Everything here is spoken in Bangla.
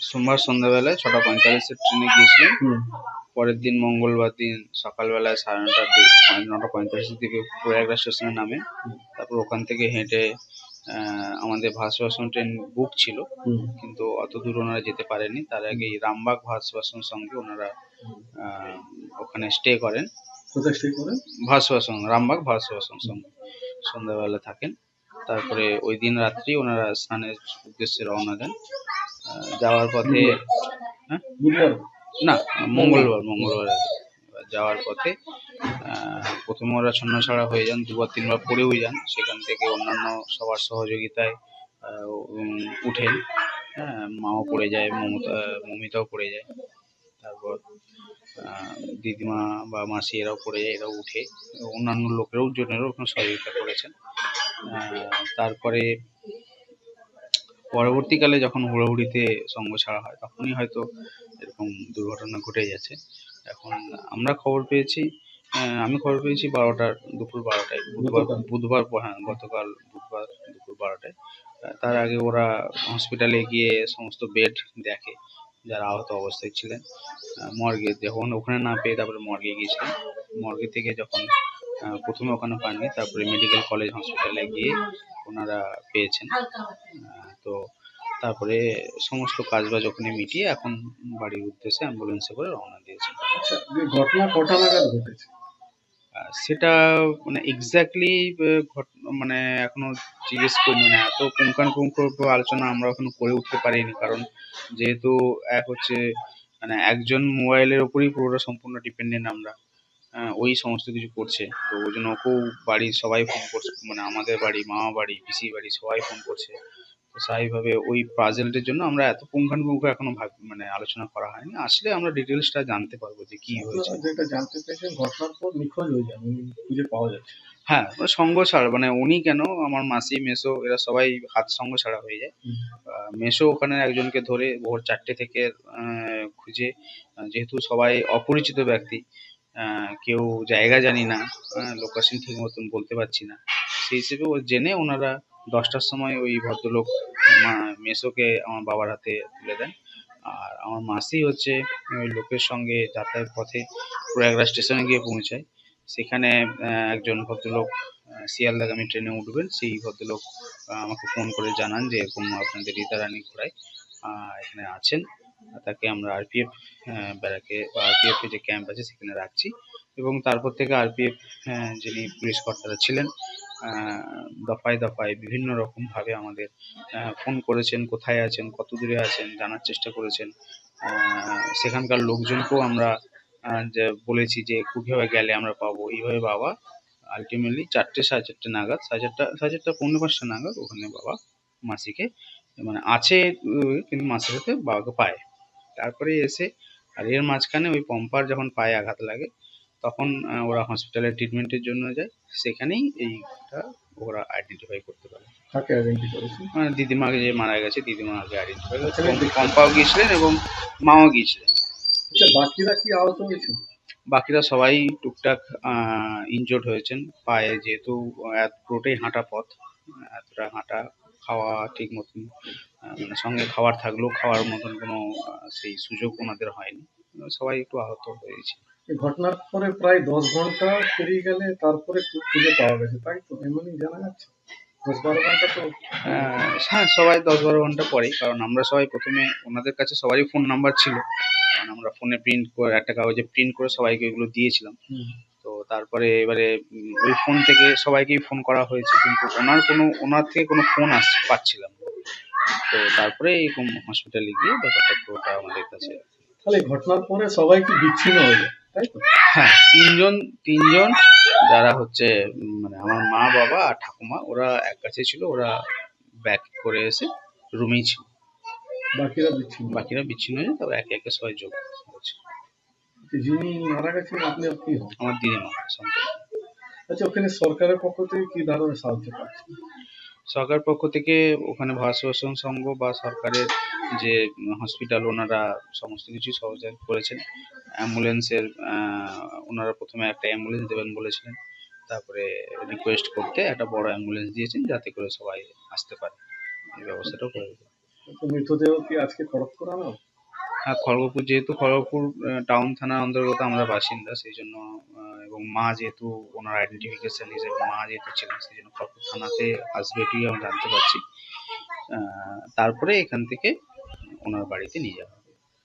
সোমবার সন্ধ্যাবেলায় ছটা পঁয়তাল্লিশের ট্রেনে গিয়েছিলেন হুম। পরের দিন মঙ্গলবার দিন সকালবেলায় সাড়ে নটার দিকে নটা পঁয়তাল্লিশের দিকে প্রয়াগরাজ স্টেশনে নামে। তারপর ওখান থেকে হেঁটে আমাদের ভাসবাসন ট্রেন বুক ছিল। কিন্তু অত দূর ওনারা যেতে পারেনি। তার আগেই রামবাগ ভাসবাসন সঙ্গে ওনারা ওখানে স্টে করেন। কোথায় স্টে করেন? ভাসবাসন রামবাগ ভাসবাসন সঙ্গে। সন্ধ্যাবেলা থাকেন। তারপরে ওই দিন রাত্রি ওনারা স্নানের উদ্দেশ্যে রওনা দেন। যাওয়ার পথে হ্যাঁ? না মঙ্গলবার মঙ্গলবার যাওয়ার পথে প্রথমে ওরা ছন্নছাড়া হয়ে যান দুবার তিনবার পড়েও যান। সেখান থেকে অন্যান্য সবার সহযোগিতায় উঠেন। হ্যাঁ মাও পড়ে যায় মমতা মমিতাও পড়ে যায়। তারপর দিদিমা বা মাসি এরাও পড়ে যায় এরাও উঠে। অন্যান্য লোকেরাও জনেরও ওখানে সহযোগিতা করেছেন। তারপরে পরবর্তীকালে যখন হুড়োহুড়িতে সঙ্গ ছাড়া হয় তখনই হয়তো এরকম দুর্ঘটনা ঘটে গেছে। এখন আমরা খবর পেয়েছি আমি খবর পেয়েছি বারোটার দুপুর বারোটায় বুধবার বুধবার হ্যাঁ গতকাল বুধবার দুপুর বারোটায়। তার আগে ওরা হসপিটালে গিয়ে সমস্ত বেড দেখে যারা আহত অবস্থায় ছিলেন। মর্গে যখন ওখানে না পেয়ে তারপরে মর্গে গিয়েছিলেন। মর্গে থেকে যখন প্রথমে ওখানে পাননি তারপরে মেডিকেল কলেজ হসপিটালে গিয়ে ওনারা পেয়েছেন। তো তারপরে সমস্ত কাজবাজ ওখানে মিটিয়ে এখন বাড়ির উদ্দেশ্যে অ্যাম্বুলেন্সে করে রওনা দিয়েছেন। আচ্ছা ঘটনা কটা নাগাদ ঘটেছে? সেটা মানে এক্স্যাক্টলি মানে এখনও জিজ্ঞেস করি মানে এত পুঙ্খানুপুঙ্খ আলোচনা আমরা এখনও করে উঠতে পারিনি কারণ যেহেতু এক হচ্ছে মানে একজন মোবাইলের ওপরই পুরোটা সম্পূর্ণ ডিপেন্ডেন্ট আমরা। ওই সমস্ত কিছু করছে। তো ওই জন্য ওকেও বাড়ির সবাই ফোন করছে মানে আমাদের বাড়ি মামা বাড়ি পিসি বাড়ি সবাই ফোন করছে। তো স্বাভাবিকভাবে ওই পাজেলটার জন্য আমরা এত পুঙ্খানুপুঙ্খ এখনও ভাব মানে আলোচনা করা হয়নি। আসলে আমরা ডিটেলসটা জানতে পারব যে কি হয়েছে। যেটা জানতে ঘটনার পর নিখোঁজ হয়ে উনি খুঁজে পাওয়া যাচ্ছে হ্যাঁ সঙ্গ ছাড়া মানে উনি কেন আমার মাসি মেসো এরা সবাই হাত সঙ্গ ছাড়া হয়ে যায়। মেসো ওখানে একজনকে ধরে ভোর চারটে থেকে আহ, খুঁজে যেহেতু সবাই অপরিচিত ব্যক্তি কেউ জায়গা জানি না লোকেশন ঠিক মতন বলতে পারছি না। সেই হিসেবে ও জেনে ওনারা দশটার সময় ওই ভদ্রলোক মেসোকে আমার বাবার হাতে তুলে দেন। আর আমার মাসি হচ্ছে ওই লোকের সঙ্গে যাতায়াত পথে প্রয়াগরাজ স্টেশনে গিয়ে পৌঁছায়। সেখানে একজন ভদ্রলোক শিয়ালদাগামী ট্রেনে উঠবেন। সেই ভদ্রলোক আমাকে ফোন করে জানান যে এরকম আপনাদের রীতারানী ঘোড়ায় এখানে আছেন। তাকে আমরা আরপিএফ ব্যারাকে বা আরপিএফ যে ক্যাম্প আছে সেখানে রাখছি। এবং তারপর থেকে আরপিএফ যিনি পুলিশ কর্তারা ছিলেন দফায় দফায় বিভিন্ন রকমভাবে আমাদের আহ, ফোন করেছেন কোথায় আছেন কত দূরে আছেন জানার চেষ্টা করেছেন। সেখানকার লোকজনকেও আমরা যে বলেছি যে কীভাবে গেলে আমরা পাবো এইভাবে বাবা আলটিমেটলি চারটে সাড়ে চারটে নাগাদ সাড়ে চারটা সাড়ে চারটা পৌনে পাঁচটা নাগাদ ওখানে বাবা মাসিকে মানে আছে কিন্তু মাসির সাথে বাবাকে পায়। তারপরে এসে আর এর মাঝখানে ওই পম্পার যখন পায়ে আঘাত লাগে তখন ওরা হসপিটালে ট্রিটমেন্টের জন্য যায়। সেখানেই এইটা ওরা আইডেন্টিফাই করতে পারে। কাকে মানে দিদিমাকে যে মারা গেছে দিদিমাকে আইডেন্টিফাই আচ্ছা, পম্পাও গিয়েছিলেন এবং মাও গিয়েছিলেন। আচ্ছা বাকিরা কি আহত হয়েছে? বাকিরা সবাই টুকটাক ইনজোর্ড হয়েছেন। পায়ে যেহেতু এত পুরোটাই হাঁটা পথ এতটা হাঁটা খাওয়া ঠিক মতন সঙ্গে খাবার থাকলেও খাওয়ার মতন কোনো সেই সুযোগ ওনাদের হয়নি। সবাই একটু আহত হয়েছে। এই ঘটনার পরে প্রায় দশ ঘণ্টা পেরিয়ে গেলে তারপরে খুঁজে পাওয়া গেছে তাই তো? এমনই জানা যাচ্ছে। দশ বারো ঘণ্টা তো হ্যাঁ সবাই দশ বারো ঘণ্টা পরেই কারণ আমরা সবাই প্রথমে ওনাদের কাছে সবারই ফোন নাম্বার ছিল। কারণ আমরা ফোনে প্রিন্ট করে একটা কাগজে প্রিন্ট করে সবাইকে এগুলো দিয়েছিলাম। তো তারপরে এবারে ওই ফোন থেকে সবাইকেই ফোন করা হয়েছে কিন্তু ওনার কোনো ওনার থেকে কোনো ফোন আস পাচ্ছিলাম। তো তারপরে এরকম হসপিটালে গিয়ে ব্যাপারটা পুরোটা আমাদের কাছে তাহলে ঘটনার পরে সবাই কি বিচ্ছিন্ন হয়ে যায় তাই তো? হ্যাঁ তিনজন তিনজন যারা হচ্ছে মানে আমার মা বাবা আর ঠাকুমা ওরা এক কাছে ছিল ওরা ব্যাক করে এসে রুমেই ছিল। বাকিরা বিচ্ছিন্ন বাকিরা বিচ্ছিন্ন হয়ে তবে একে একে সবাই যোগ হয়েছে। যিনি মারা গেছেন আপনি কি হন? আমার দিদিমা আচ্ছা ওখানে সরকারের পক্ষ থেকে কি ধরনের সাহায্য পাচ্ছেন? সরকার পক্ষ থেকে ওখানে ভাষাবাসন সংঘ বা সরকারের যে হসপিটাল ওনারা সমস্ত কিছু সহযোগিতা করেছেন। অ্যাম্বুলেন্সের ওনারা প্রথমে একটা অ্যাম্বুলেন্স দেবেন বলেছিলেন। তারপরে রিকোয়েস্ট করতে একটা বড় অ্যাম্বুলেন্স দিয়েছেন যাতে করে সবাই আসতে পারে। এই ব্যবস্থাটাও করে। তো মৃতদেহ কি আজকে খড়গপুর আনো? আর খড়গপুর যেহেতু খড়গপুর টাউন থানার অন্তর্গত আমরা বাসিন্দা সেই জন্য এবং মা যেহেতু ওনার আইডেন্টিফিকেশন হিসেবে মা যেহেতু ছিলেন সেই জন্য খড়গপুর থানাতে আসবে এটিও আমরা জানতে পারছি তারপরে এখান থেকে ওনার বাড়িতে নিয়ে যাওয়া।